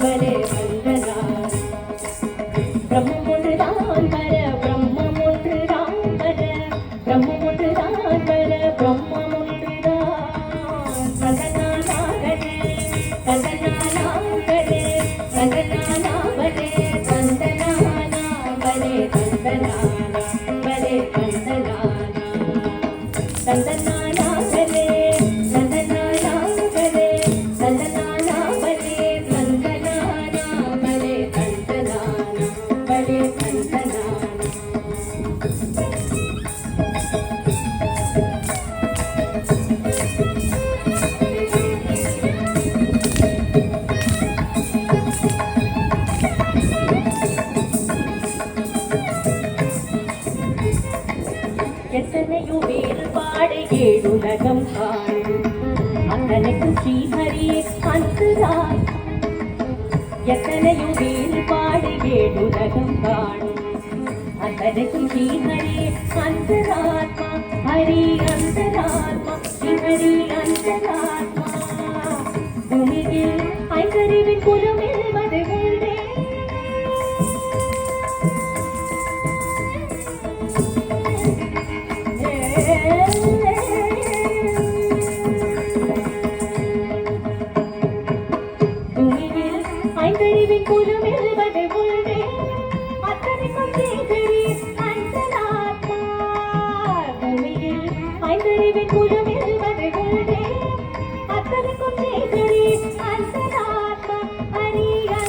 Let it. 噔噔 ஆடு ஏழுலகம் ஆடு அண்ணனுக்கு ஸ்ரீஹரியே அந்தரா எத்தனையோ வேறுபாடு ஏழுலகம் காணும் அத்தனுக்கு ஸ்ரீஹரியே அந்தராத்மா ஹரி அந்தராத்மா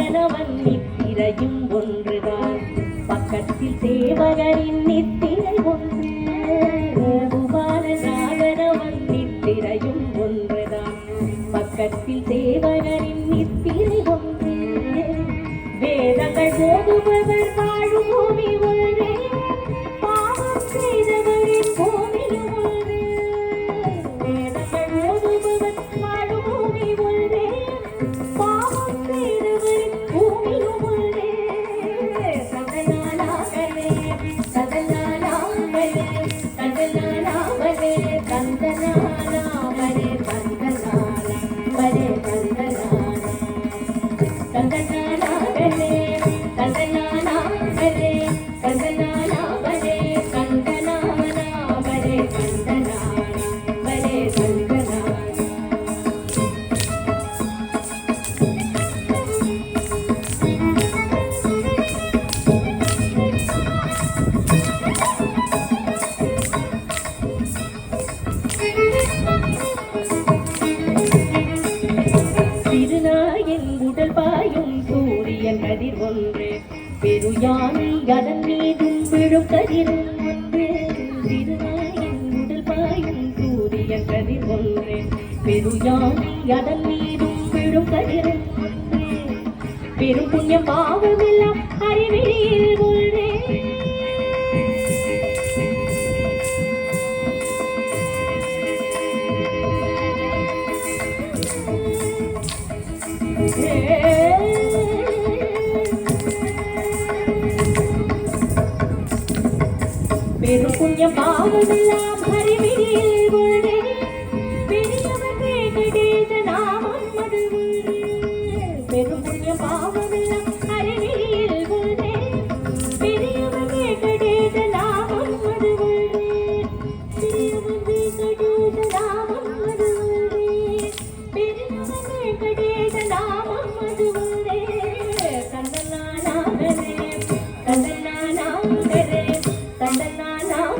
தேவனவன் நித்திரையும் ஒன்றுதான். பக்கத்தில் தேவகரின் நித்திரை ஒன்று. உபால நாகரவன் நித்திரையும் ஒன்றுதான். பக்கத்தில் தேவகரின் நித்திரை ஒன்று. வேதங்கள் போதுபவர் வாழும் பூமி ஒன்றே. அதன் மீதும் விழும் கதிரன் பெரும் புண்ணியம் பாவமெல்லாம் அறிவியல் నిరుపుణ్య పావనలా భరిమిరే గుణ